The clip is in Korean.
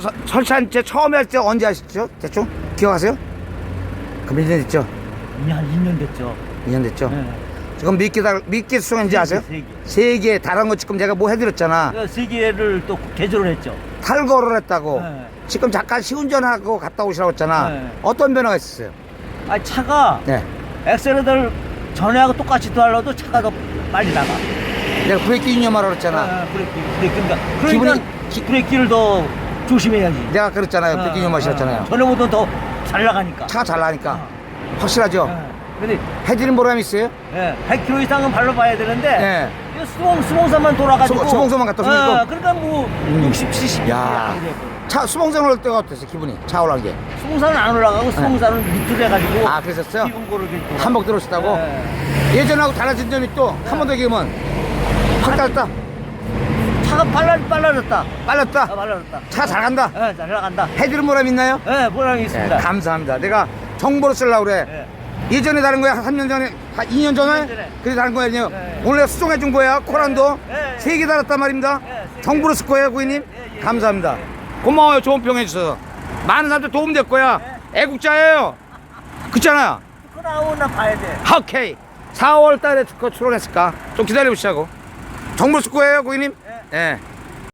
서- 설치한 때 처음에 할 때 언제 하셨죠? 대충 기억하세요? 그럼 1년 됐죠? 이미 한 2년 됐죠. 2년 됐죠? 네. 지금 몇 개, 달- 몇 개 수송인지 아세요? 세 개. 세 개. 다른 거 지금 제가 뭐 해드렸잖아. 그세 개를 또 개조를 했죠. 탈거를 했다고. 네. 지금 잠깐 시운전하고 갔다 오시라고 했잖아. 네. 어떤 변화가 있었어요? 아 차가 네. 엑셀레터를 전에하고 똑같이 더 하려도 차가 더 빨리 나가. 내가 브레이크 유념하라고 그랬잖아. 아, 브레이크, 브레이크. 그러니까, 기분이- 그러니까 기- 브레이크를 더 조심해야지. 내가 그랬잖아요. 브레이크 유념하셨잖아요. 전에보다 더잘 나가니까. 차가 잘 나니까. 확실하죠? 예. 근데 해드린 보람이 있어요? 예, 100km 이상은 발로 봐야 되는데 네. 이거 수봉 수봉선만 돌아가지고 수- 수봉선만 갖다 예, 주니까. 그러니까 뭐 음. 60, 70 야. 차 수봉선 올 때가 어땠어요? 기분이? 차 올라간 게. 수봉선은 안 올라가고 수봉선은 밑으로 해가지고 아, 그랬었어요? 이렇게 돌아. 한복 들어오셨다고? 예. 예전하고 달라진 점이 또 한 번 더 얘기하면 확 달랐다. 차가 빨라 빨라졌다. 아, 빨랐다. 빨라졌다. 차 잘 간다. 예, 잘 나간다. 해드린 보람 있나요? 예, 보람이 있습니다. 네, 감사합니다. 내가 정보를 쓰려고 그래. 예. 예전에 다른 거야? 한 3년 전에? 한 2년 전에? 2년 전에. 그래 다른 거야, 아니요? 네. 오늘 수정해 준 거야, 코란도. 네. 세개 달았단 말입니다. 네, 세 개. 정보를 쓸 거예요, 고객님? 예, 예, 감사합니다. 고마워요, 좋은 평 해 주셔서. 많은 사람들 도움 될 거야. 네. 애국자예요. 그렇잖아. 그 나오나 봐야 돼. 오케이. 4월 달에 그 출원했을까? 좀 기다려 보시자고. 정보를 쓸 거예요, 고객님? 예. 예.